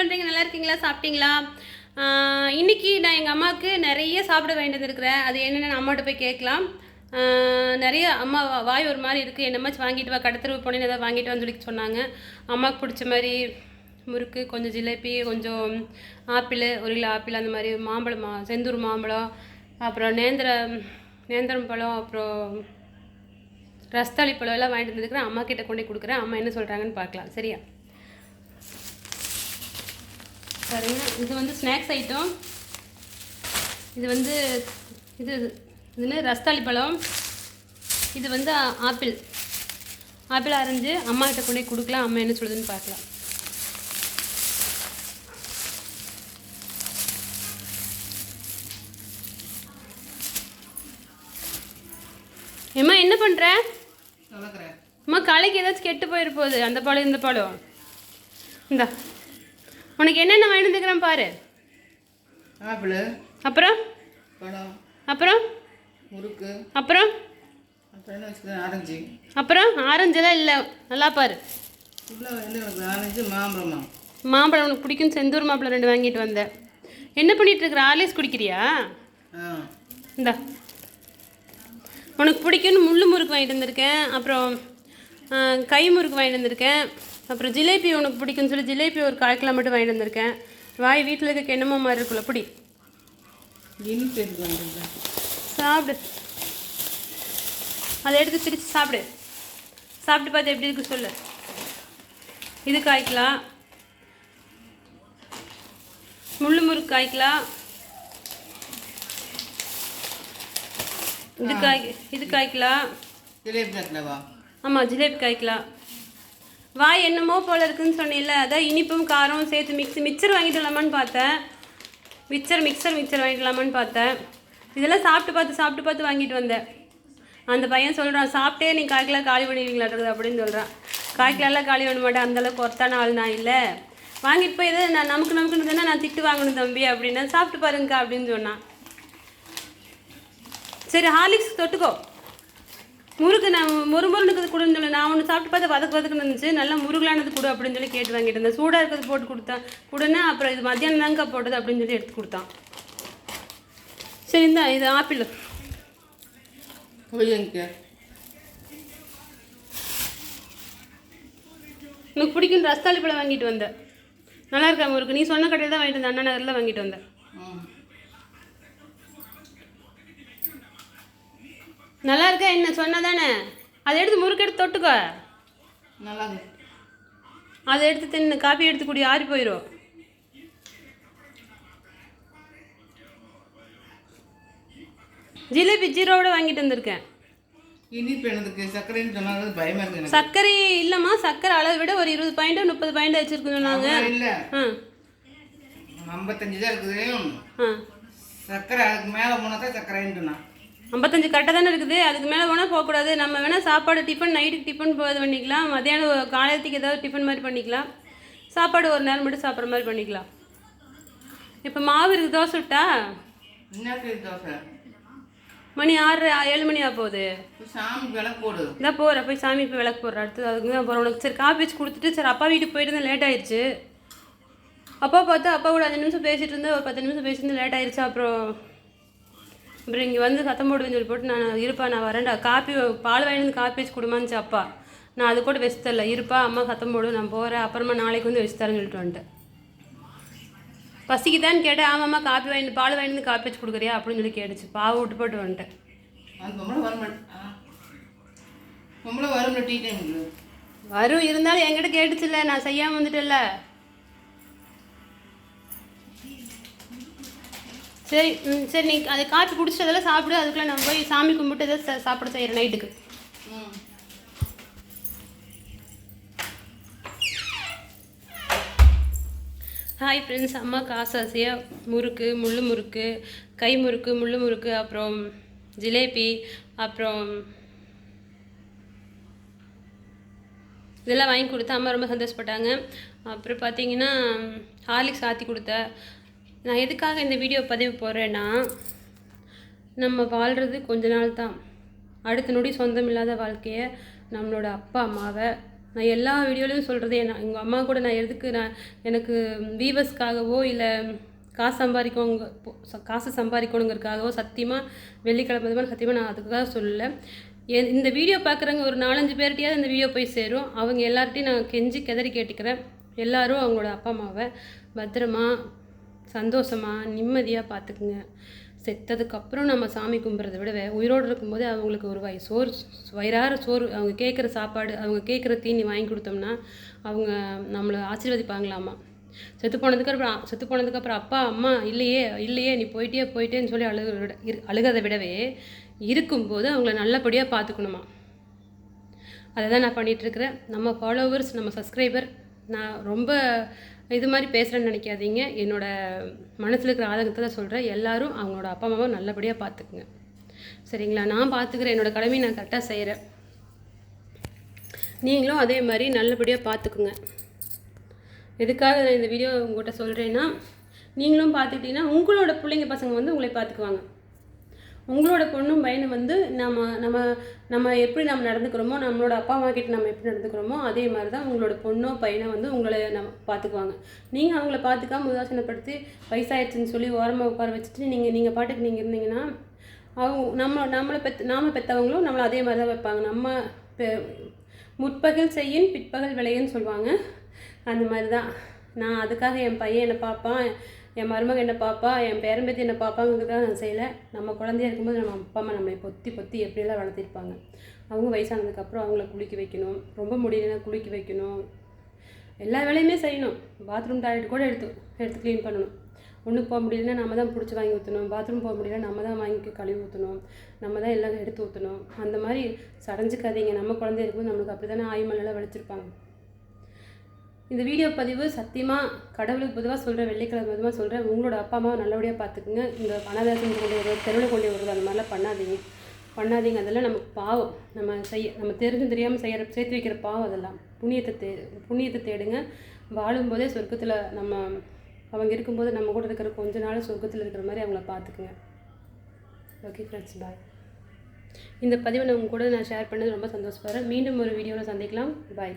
பண்ணுறீங்க நல்லா இருக்கீங்களா? சாப்பிட்டீங்களா? இன்றைக்கி இன்னைக்கு நான் எங்கள் அம்மாவுக்கு நிறைய சாப்பிட வேண்டியது இருக்கிறேன். அது என்னென்னு அம்மாட்ட போய் கேட்கலாம். நிறைய அம்மா வாய் ஒரு மாதிரி இருக்குது என்னமாச்சும் வாங்கிட்டு வா கடத்தரவு போனேன்னு ஏதாவது வாங்கிட்டு வந்து சொல்லி சொன்னாங்க. அம்மாவுக்கு பிடிச்ச மாதிரி முறுக்கு கொஞ்சம் ஜிலேபி கொஞ்சம் ஆப்பிள் ஒரு கிலோ ஆப்பிள் அந்த மாதிரி மாம்பழம் மா செந்தூர் மாம்பழம் அப்புறம் நேந்திர நேந்திரம் பழம் அப்புறம் ரஸ்தாளி பழம் எல்லாம் வாங்கிட்டு வந்துருக்கிறேன். அம்மா கிட்ட கொண்டு கொடுக்குறேன். அம்மா என்ன சொல்கிறாங்கன்னு பார்க்கலாம். சரியா? பாருங்க. இது வந்து ஸ்நாக்ஸ் ஐட்டம் இது வந்து இது இதுன்னு ரஸ்தாளி பழம். இது வந்து ஆப்பிள். ஆப்பிள் அரைஞ்சு அம்மா கிட்ட கொண்டு கொடுக்கலாம். அம்மா என்ன சொல்லுதுன்னு பார்க்கலாம். ஏம்மா என்ன பண்ணுற அம்மா காலைக்கு ஏதாச்சும் கெட்டு போயிரு போகுது. அந்த பழம் இந்த பழம். இந்தா. உனக்கு என்னென்ன வாங்கிட்டு வந்துக்கிறேன் பாரு. அப்புறம்? அப்புறம்? முறுக்கு அப்புறம்? ஆரஞ்சு. அப்புறம்? ஆரஞ்செல்லாம் இல்லை. நல்லா பாரு. மாம்பழமா? மாம்பழம் உனக்கு பிடிக்கும் செந்தூர் மாம்பழம் ரெண்டு வாங்கிட்டு வந்தேன். என்ன பண்ணிட்டு இருக்கிற ஆர்லிஸ் குடிக்கிறியா? இந்தா. உனக்கு பிடிக்கும்னு முள்ளு முறுக்கு வாங்கிட்டு வந்திருக்கேன். அப்புறம் கை முறுக்கு வாங்கிட்டு வந்திருக்கேன். அப்புறம் ஜிலேபி உனக்கு பிடிக்கும்னு சொல்லி ஜிலேபி ஒரு கால் கிலோ மட்டும் வாங்கிட்டு வந்திருக்கேன். வாய் வீட்டில் இருக்க என்னமோ மாதிரி இருக்குல்ல பிடி. சாப்பிடு. அதை எடுத்து பிரித்து சாப்பிடு. சாப்பிட்டு பார்த்து எப்படி இருக்கு சொல்லு. இது காய்க்கலாம் முள்ளு முறுக்கு காய்க்கலாம் இது காய் இது காய்க்கலாம் ஜிலேபி ஆமாம் ஜிலேபி காய்க்கலாம் வாய் என்னமோ போல இருக்குன்னு சொன்னில அதான் இனிப்பும் காரம் சேர்த்து மிக்ஸ் மிக்சர் வாங்கிட்டு வரலாமான்னு பார்த்தேன். மிக்சர் மிக்சர் மிக்சர் வாங்கிட்டு வரலாமான்னு பார்த்தேன். இதெல்லாம் சாப்பிட்டு பார்த்து சாப்பிட்டு பார்த்து வாங்கிட்டு வந்தேன். அந்த பையன் சொல்கிறான் சாப்பிட்டே நீ காய்க்கலாம் காலி பண்ணிடுவீங்களாட்டுறது அப்படின்னு சொல்கிறான் காய்க்கலாம்லாம் காலி பண்ண மாட்டேன் அந்தளவுக்கு ஒருத்தான ஆள் நான் இல்லை. வாங்கிட்டு போய் எதாவது நான் நமக்கு நமக்குன்னு தானே நான் திட்டு வாங்கணும் தம்பி அப்படின்னா சாப்பிட்டு பாருங்கக்கா அப்படின்னு சொன்னான். சரி ஹார்லிக்ஸ் தொட்டுக்கோ. முறுக்கு நான் முறுமுறுனுக்கு கொடுன்னு சொல்லி நான் ஒன்று சாப்பிட்டு பார்த்தா வதக்கு வதக்குன்னு இருந்துச்சு. நல்லா முருகலானது கொடு அப்படின்னு சொல்லி கேட்டு வாங்கிட்டு இருந்தேன். சூடாக இருக்கிறது போட்டு கொடுத்தேன். கொடுன்னா அப்புறம் இது மத்தியானம் தாங்க போட்டது அப்படின்னு சொல்லி எடுத்து கொடுத்தான். சரி இந்தா இது ஆப்பிள். உனக்கு பிடிக்கும் ரஸ்தாளி பழம் வாங்கிட்டு வந்தேன் நல்லா இருக்கா முறுக்கு? நீ சொன்ன கடையில் தான் வாங்கிட்டு வந்தேன் அண்ணா நகரில் வாங்கிட்டு வந்தேன் நல்லா இருக்கா என்ன? சொன்ன தானே அதை எடுத்து முறுக்கு எடுத்து தொட்டுக்கோ. நல்லா. அதை எடுத்து தின்னு காப்பி எடுத்து குடி ஆறி போயிடும் ஜிலேபி ஜீரோவோட வாங்கிட்டு வந்திருக்கேன். இனிப்பு எனக்கு சர்க்கரைன்னு சொன்னாலும் பயமா இருக்கு சர்க்கரை இல்லைம்மா சர்க்கரை அளவை விட ஒரு இருபது பாயிண்ட் முப்பது பாயிண்ட் வச்சிருக்குன்னு சொன்னாங்க. இல்லை. ஐம்பத்தஞ்சு தான் இருக்குது. சர்க்கரை அதுக்கு மேலே போனால் தான் சர்க்கரைன்னு சொன்னான். ஐம்பத்தஞ்சு கரெக்டாக தானே இருக்குது? அதுக்கு மேலே போனால் போகக்கூடாது. நம்ம வேணால் சாப்பாடு டிஃபன் நைட்டுக்கு டிஃபன் இது பண்ணிக்கலாம். மத்தியானம் காலையத்துக்கு ஏதாவது டிஃபன் மாதிரி பண்ணிக்கலாம். சாப்பாடு ஒரு நேரம் மட்டும் சாப்பிட்ற மாதிரி பண்ணிக்கலாம். இப்போ மாவு இருக்குது தோசை விட்டா? மணி ஆறு ஏழு மணி ஆக போகுது. சாமி விலை போடு. இதான் போகிறேன் போய் சாமி போய் விளக்கு போடுறேன். அடுத்து அதுக்கு தான் போகிறேன் உனக்கு சரி காப்பி வச்சு கொடுத்துட்டு சரி அப்பா வீட்டுக்கு போயிட்டு லேட் ஆயிடுச்சு அப்பா பார்த்து அப்பா கூட அஞ்சு நிமிஷம் பேசிட்டு இருந்தேன். ஒரு பத்து நிமிஷம் பேசிட்டு லேட் ஆயிடுச்சு அப்புறம் அப்புறம் இங்கே வந்து சத்தம் போடுவேன்னு சொல்லி போட்டு நான் இருப்பா நான் வரேன்டா. காப்பி பால் வாங்கி வந்து காப்பி வச்சு கொடுமாந்துச்சு அப்பா. நான் அது கூட வச்சு தரல. இருப்பா அம்மா சத்தம் போடு நான் போகிறேன் அப்புறமா நாளைக்கு வந்து வச்சு தரேன்னு சொல்லிட்டு வந்துட்டேன். பசிக்குதான்னு கேட்டேன். ஆமாம்மா காப்பி வாங்கி பால் வாங்கி வந்து காப்பி வச்சு கொடுக்குறியா? அப்படின்னு சொல்லி கேட்டுச்சு. பாவை விட்டு போட்டு வந்துட்டேன். வரும் இருந்தாலும் என்கிட்ட கேட்டுச்சுல்ல நான் செய்யாமல் வந்துட்டேன்ல. சரி ம் சரி நீ அதை காப்பி குடிச்சிட்டு அதெல்லாம் சாப்பிடு அதுக்குள்ளே நான் போய் சாமி கும்பிட்டு எதாவது சா- சாப்பிட செய்கிறேன் நைட்டுக்கு. ம் ஹாய் ஃப்ரெண்ட்ஸ் அம்மா ஆசை முறுக்கு முள்ளு முறுக்கு கை முறுக்கு முள்ளு முறுக்கு அப்புறம் ஜிலேபி அப்புறம் இதெல்லாம் வாங்கி கொடுத்து அம்மா ரொம்ப சந்தோஷப்பட்டாங்க. அப்புறம் பார்த்தீங்கன்னா ஹார்லிக்ஸ் ஆற்றி கொடுத்தேன் நான் எதுக்காக இந்த வீடியோ பதிவு போகிறேன்னா நம்ம வாழ்கிறது கொஞ்ச நாள் தான். அடுத்த நொடி சொந்தம் இல்லாத வாழ்க்கையை நம்மளோட அப்பா அம்மாவை நான் எல்லா வீடியோலையும் சொல்கிறது என்ன எங்கள் அம்மா கூட நான் எதுக்கு நான் எனக்கு வீவர்ஸ்க்காகவோ இல்லை காசு சம்பாதிக்கோங்க காசு சம்பாதிக்கணுங்கிறதுக்காகவோ சத்தியமாக வெள்ளிக்கிழமை மாதிரி சத்தியமாக நான் அதுக்காக சொல்லலை. என் இந்த வீடியோ பார்க்குறவங்க ஒரு நாலஞ்சு பேர்கிட்டயாவது இந்த வீடியோ போய் சேரும். அவங்க எல்லார்ட்டையும் நான் கெஞ்சி கெதறி கேட்டுக்கிறேன். எல்லோரும் அவங்களோட அப்பா அம்மாவை பத்திரமா சந்தோஷமாக நிம்மதியாக பார்த்துக்குங்க செத்ததுக்கப்புறம் நம்ம சாமி கும்பிட்றத விட உயிரோடு இருக்கும்போது அவங்களுக்கு ஒரு வய சோறு வயிறார சோறு அவங்க கேட்குற சாப்பாடு அவங்க கேட்குற தீனி வாங்கி கொடுத்தோம்னா அவங்க நம்மளை ஆசீர்வதிப்பாங்களாமா. செத்து போனதுக்கப்புறம் செத்து போனதுக்கப்புறம் அப்பா அம்மா இல்லையே இல்லையே நீ போயிட்டே போயிட்டேன்னு சொல்லி அழுக விட இரு- அழுகதை விடவே இருக்கும்போது அவங்கள நல்லபடியாக பார்த்துக்கணுமா அதை தான் நான் பண்ணிகிட்ருக்கிறேன் நம்ம ஃபாலோவர்ஸ் நம்ம சப்ஸ்கிரைபர் நான் ரொம்ப இது மாதிரி பேசுகிறேன்னு நினைக்காதீங்க. என்னோட மனசில் இருக்கிற ஆதங்கத்தை தான் சொல்கிறேன் எல்லாரும் அவங்களோட அப்பா அம்மாவை நல்லபடியாக பார்த்துக்குங்க. சரிங்களா? நான் பார்த்துக்கிறேன் என்னோட கடமையை நான் கரெக்டாக செய்கிறேன் நீங்களும் அதே மாதிரி நல்லபடியாக பார்த்துக்குங்க. எதுக்காக நான் இந்த வீடியோ உங்கள்கிட்ட சொல்கிறேன்னா நீங்களும் பார்த்துக்கிட்டிங்கன்னா உங்களோட பிள்ளைங்க பசங்க வந்து உங்களை பார்த்துக்குவாங்க. உங்களோட பொண்ணும் பையனும் வந்து நம்ம நம்ம நம்ம எப்படி நம்ம நடந்துக்கிறோமோ நம்மளோட அப்பா அம்மா கிட்ட நம்ம எப்படி நடந்துக்கிறோமோ அதே மாதிரி தான் உங்களோட பொண்ணோ பையனோ வந்து உங்களை நம்ம பார்த்துக்குவாங்க நீங்கள் அவங்கள பார்த்துக்காம உதாசீனப்படுத்தி வயசாயிடுச்சுன்னு சொல்லி ஓரமாக உட்கார வச்சுட்டு நீங்கள் நீங்கள் பாட்டுக்கு நீங்கள் இருந்தீங்கன்னா அவங்க நம்ம நம்மளை பெத் நாம பெற்றவங்களும் நம்மளை அதே மாதிரி தான் வைப்பாங்க. நம்ம பெ- முற்பகல் செய்யின் பிற்பகல் விளையன்னு சொல்லுவாங்க. அந்த மாதிரி தான் நான் அதுக்காக என் பையன் என்னை பார்ப்பான் என் மருமக என்ன பாப்பா என் பேரம்பேத்தி என்ன பார்ப்பாங்கிறதுக்காக நான் செய்யலை. நம்ம குழந்தையா இருக்கும்போது நம்ம அப்பா அம்மா நம்மளை பொத்தி பொத்தி எப்படியெல்லாம் வளர்த்திருப்பாங்க. அவங்க வயசானதுக்கப்புறம் அவங்கள குளிக்க வைக்கணும். ரொம்ப முடியலன்னா குளிக்க வைக்கணும். எல்லா வேலையுமே செய்யணும். பாத்ரூம் டாய்லெட் கூட எடுத்து எடுத்து க்ளீன் பண்ணணும். ஒன்றுக்கு போக முடியலன்னா நம்ம தான் பிடிச்சி வாங்கி ஊற்றணும் பாத்ரூம் போக முடியல நம்ம தான் வாங்கி கழுவி ஊற்றணும் நம்ம தான் எல்லாம் எடுத்து ஊற்றணும் அந்த மாதிரி சடைஞ்சிக்காதீங்க. நம்ம குழந்தை இருக்கும்போது நம்மளுக்கு அப்படி தானே ஆயுமலெல்லாம் வளைச்சிருப்பாங்க இந்த வீடியோ பதிவு சத்தியமாக கடவுளுக்கு பொதுவாக சொல்கிறேன் வெள்ளிக்கிழமை பொதுவாக சொல்கிறேன் உங்களோட அப்பா அம்மாவை நல்லபடியாக பார்த்துக்குங்க. இந்த அனாதாசம் கொண்டு வருவது தெருவில் கொண்டு வருவது அந்த மாதிரிலாம் பண்ணாதீங்க. பண்ணாதீங்க. அதெல்லாம் நமக்கு பாவம். நம்ம செய்ய நம்ம தெரிஞ்சும் தெரியாமல் செய்கிற சேர்த்து வைக்கிற பாவம் அதெல்லாம். புண்ணியத்தை தே புண்ணியத்தை தேடுங்க. வாழும்போதே சொர்க்கத்தில் நம்ம அவங்க இருக்கும்போது நம்ம கூட இருக்கிற கொஞ்ச நாள் சொர்க்கத்தில் இருக்கிற மாதிரி அவங்கள பார்த்துக்குங்க. ஓகே ஃப்ரெண்ட்ஸ் பாய் இந்த பதிவை நான் உங்க கூட நான் ஷேர் பண்ணது ரொம்ப சந்தோஷப்படுறேன். மீண்டும் ஒரு வீடியோவில் சந்திக்கலாம். பாய்